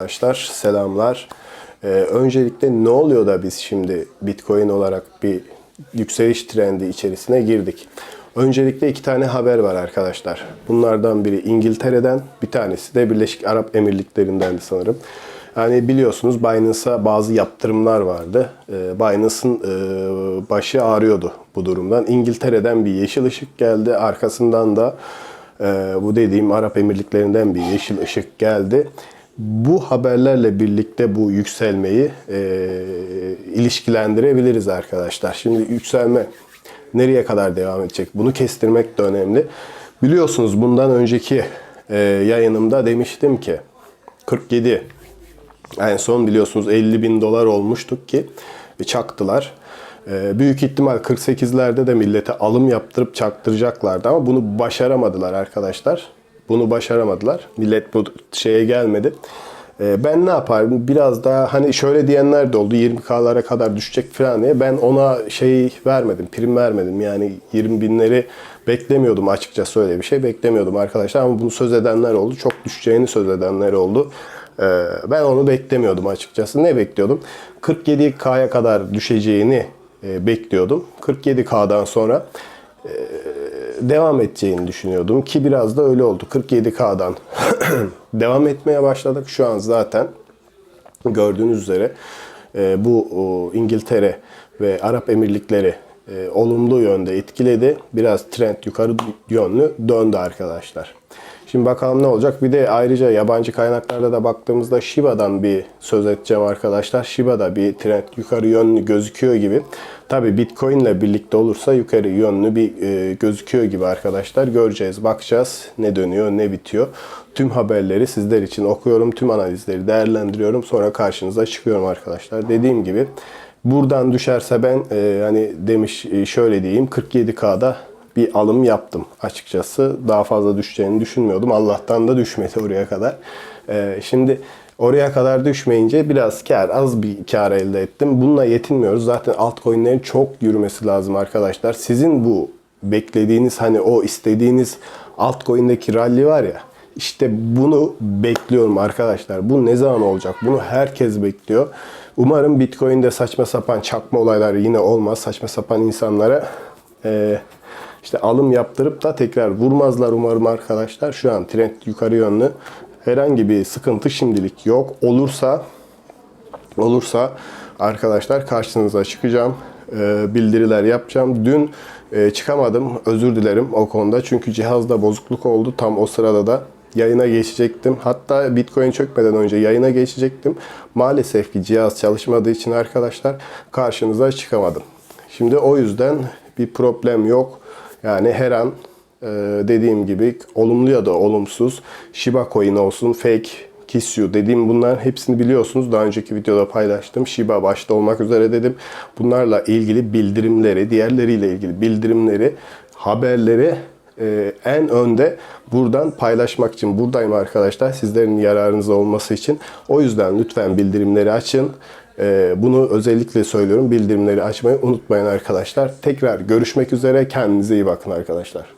Arkadaşlar selamlar. Ee, öncelikle ne oluyor da biz şimdi Bitcoin olarak bir yükseliş trendi içerisine girdik? Öncelikle iki tane haber var arkadaşlar. Bunlardan biri İngiltere'den, bir tanesi de Birleşik Arap Emirlikleri'ndendi sanırım. Yani biliyorsunuz Binance'a bazı yaptırımlar vardı. Ee, Binance'ın e, başı ağrıyordu bu durumdan. İngiltere'den bir yeşil ışık geldi. Arkasından da e, bu dediğim Arap Emirlikleri'nden bir yeşil ışık geldi. Bu haberlerle birlikte bu yükselmeyi e, ilişkilendirebiliriz arkadaşlar. Şimdi yükselme nereye kadar devam edecek? Bunu kestirmek de önemli. Biliyorsunuz bundan önceki e, yayınımda demiştim ki 47 en son biliyorsunuz 50 bin dolar olmuştuk ki çaktılar. Ee, büyük ihtimal 48'lerde de millete alım yaptırıp çaktıracaklardı ama bunu başaramadılar arkadaşlar. Bunu başaramadılar. Millet bu şeye gelmedi. Ee, ben ne yaparım? Biraz daha hani şöyle diyenler de oldu. 20K'lara kadar düşecek falan diye. Ben ona şey vermedim. Prim vermedim. Yani 20 binleri beklemiyordum açıkçası öyle bir şey. Beklemiyordum arkadaşlar ama bunu söz edenler oldu. Çok düşeceğini söz edenler oldu. Ee, ben onu beklemiyordum açıkçası. Ne bekliyordum? 47K'ya kadar düşeceğini e, bekliyordum. 47K'dan sonra e, devam edeceğini düşünüyordum ki biraz da öyle oldu. 47K'dan devam etmeye başladık. Şu an zaten gördüğünüz üzere e, bu İngiltere ve Arap Emirlikleri e, olumlu yönde etkiledi. Biraz trend yukarı yönlü döndü arkadaşlar. Şimdi bakalım ne olacak. Bir de ayrıca yabancı kaynaklarda da baktığımızda Shiba'dan bir söz edeceğim arkadaşlar. Shiba'da bir trend yukarı yönlü gözüküyor gibi. Tabi Bitcoin ile birlikte olursa yukarı yönlü bir e, gözüküyor gibi arkadaşlar. Göreceğiz, bakacağız ne dönüyor, ne bitiyor. Tüm haberleri sizler için okuyorum. Tüm analizleri değerlendiriyorum. Sonra karşınıza çıkıyorum arkadaşlar. Dediğim gibi buradan düşerse ben e, hani demiş e, şöyle diyeyim 47K'da bir alım yaptım açıkçası. Daha fazla düşeceğini düşünmüyordum. Allah'tan da düşmedi oraya kadar. Ee, şimdi oraya kadar düşmeyince biraz kar, az bir kar elde ettim. Bununla yetinmiyoruz. Zaten altcoin'lerin çok yürümesi lazım arkadaşlar. Sizin bu beklediğiniz hani o istediğiniz altcoin'deki rally var ya işte bunu bekliyorum arkadaşlar. Bu ne zaman olacak? Bunu herkes bekliyor. Umarım Bitcoin'de saçma sapan çakma olaylar yine olmaz. Saçma sapan insanlara e, işte alım yaptırıp da tekrar vurmazlar umarım arkadaşlar. Şu an trend yukarı yönlü. Herhangi bir sıkıntı şimdilik yok. Olursa olursa arkadaşlar karşınıza çıkacağım. Ee, bildiriler yapacağım. Dün e, çıkamadım. Özür dilerim o konuda. Çünkü cihazda bozukluk oldu. Tam o sırada da yayına geçecektim. Hatta Bitcoin çökmeden önce yayına geçecektim. Maalesef ki cihaz çalışmadığı için arkadaşlar karşınıza çıkamadım. Şimdi o yüzden bir problem yok. Yani her an e, dediğim gibi olumlu ya da olumsuz Shiba Coin olsun, fake Kisyu dediğim bunların hepsini biliyorsunuz. Daha önceki videoda paylaştım. Shiba başta olmak üzere dedim. Bunlarla ilgili bildirimleri, diğerleriyle ilgili bildirimleri, haberleri e, en önde buradan paylaşmak için buradayım arkadaşlar. Sizlerin yararınıza olması için. O yüzden lütfen bildirimleri açın. E, bunu özellikle söylüyorum. Bildirimleri açmayı unutmayın arkadaşlar. Tekrar görüşmek üzere. Kendinize iyi bakın arkadaşlar.